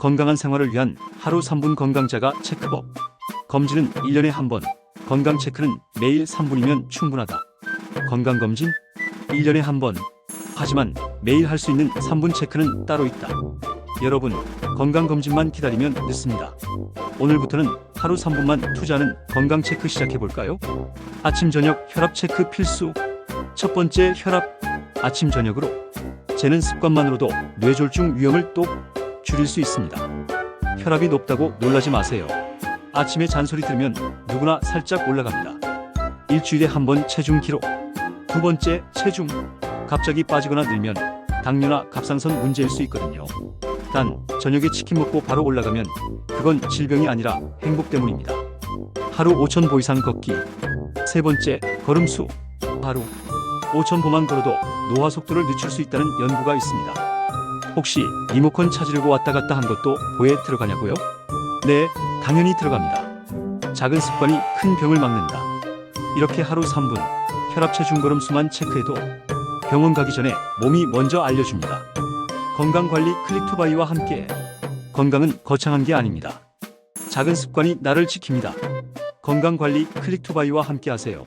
건강한 생활을 위한 하루 3분 건강자가 체크법. 검진은 1년에 한 번, 건강 체크는 매일 3분이면 충분하다. 건강검진? 1년에 한 번. 하지만 매일 할 수 있는 3분 체크는 따로 있다. 여러분, 건강검진만 기다리면 늦습니다. 오늘부터는 하루 3분만 투자하는 건강 체크 시작해 볼까요? 아침 저녁 혈압 체크 필수. 첫 번째 혈압 아침 저녁으로 재는 습관만으로도 뇌졸중 위험을 또 줄일 수 있습니다. 혈압이 높다고 놀라지 마세요. 아침에 잔소리 들으면 누구나 살짝 올라갑니다. 일주일에 한 번 체중 기록. 두 번째 체중. 갑자기 빠지거나 늘면 당뇨나 갑상선 문제일 수 있거든요. 단 저녁에 치킨 먹고 바로 올라가면 그건 질병이 아니라 행복 때문입니다. 하루 5천 보 이상 걷기. 세 번째 걸음수. 하루 5천 보만 걸어도 노화 속도를 늦출 수 있다는 연구가 있습니다. 혹시 리모컨 찾으려고 왔다 갔다 한 것도 보에 들어가냐고요? 네, 당연히 들어갑니다. 작은 습관이 큰 병을 막는다. 이렇게 하루 3분 혈압 체 중 걸음수만 체크해도 병원 가기 전에 몸이 먼저 알려줍니다. 건강관리 클릭투바이와 함께 건강은 거창한 게 아닙니다. 작은 습관이 나를 지킵니다. 건강관리 클릭투바이와 함께 하세요.